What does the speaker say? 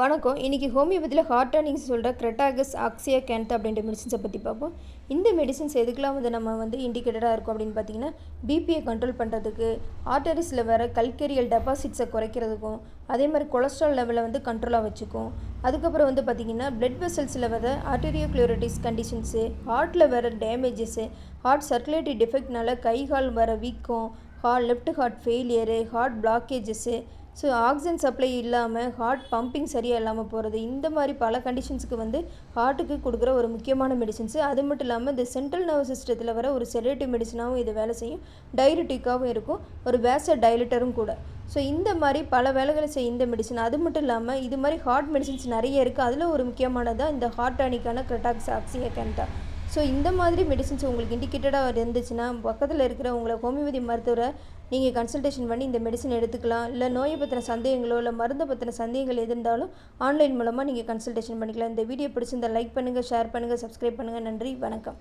வணக்கம். இன்றைக்கி ஹோமியோபதியில் heart turnings சொல்கிற கிரெட்டாகஸ் ஆக்சியா கேன்த் அப்படின்ற மெடிசன்ஸை பற்றி பார்ப்போம். இந்த மெடிசன்ஸ் எதுக்கெலாம் வந்து நம்ம வந்து இண்டிகேட்டடாக இருக்கும் அப்படின்னு பார்த்தீங்கன்னா பிபியை கண்ட்ரோல் பண்ணுறதுக்கு ஆர்டரிஸில் வர கல்கெரியல் டெபாசிட்ஸை குறைக்கிறதுக்கும் அதே மாதிரி கொலஸ்ட்ரால் லெவலை வந்து கண்ட்ரோலாக வச்சுக்கும். அதுக்கப்புறம் வந்து பார்த்திங்கன்னா பிளட் வெசல்ஸில் வர ஆர்டரியோக்ளோரிட்டிஸ் கண்டிஷன்ஸு ஹார்ட்டில் வர டேமேஜஸ்ஸு ஹார்ட் சர்க்குலேட்டரி டிஃபெக்ட்னால கை கால் வர வீக்கம் heart left heart failure heart blockages so oxygen supply இல்லாமல் ஹார்ட் பம்பிங் சரியாக இல்லாமல் போகிறது இந்த மாதிரி பல கண்டிஷன்ஸுக்கு வந்து ஹார்ட்டுக்கு கொடுக்குற ஒரு முக்கியமான மெடிசின்ஸு அது மட்டும் இல்லாமல் இந்த சென்ட்ரல் நர்வஸ் சிஸ்டத்தில் வர ஒரு செடேட்டிவ் மெடிசனாகவும் இது வேலை செய்யும். டைரட்டிக்காகவும் இருக்கும். ஒரு வேச டைலட்டரும் கூட. ஸோ இந்த மாதிரி பல வேலைகளை செய்ய இந்த மெடிசன் அது மட்டும் இல்லாமல் இது மாதிரி ஹார்ட் மெடிசின்ஸ் நிறைய இருக்குது அதில் ஒரு முக்கியமானதாக இந்த ஹார்ட் டானிக்கான கிரட்டாக்ஸ் ஆக்சியா கேன்டா ஸோ இந்த மாதிரி மெடிசின்ஸ் உங்களுக்கு இண்டிகேட்டடாக இருந்துச்சுன்னா பக்கத்தில் இருக்கிற உங்களை ஹோமியோபதி மருத்துவரை நீங்கள் கன்சல்டேஷன் பண்ணி இந்த மெடிசன் எடுத்துக்கலாம். இல்லை நோயை பற்றின சந்தேகங்களோ இல்லை மருந்தை பற்றின சந்தேகங்கள் எது இருந்தாலும் ஆன்லைன் மூலமாக நீங்கள் கன்சல்டேஷன் பண்ணிக்கலாம். இந்த வீடியோ பிடிச்சிருந்தால் லைக் பண்ணுங்கள் ஷேர் பண்ணுங்கள் சப்ஸ்கிரைப் பண்ணுங்கள் நன்றி வணக்கம்.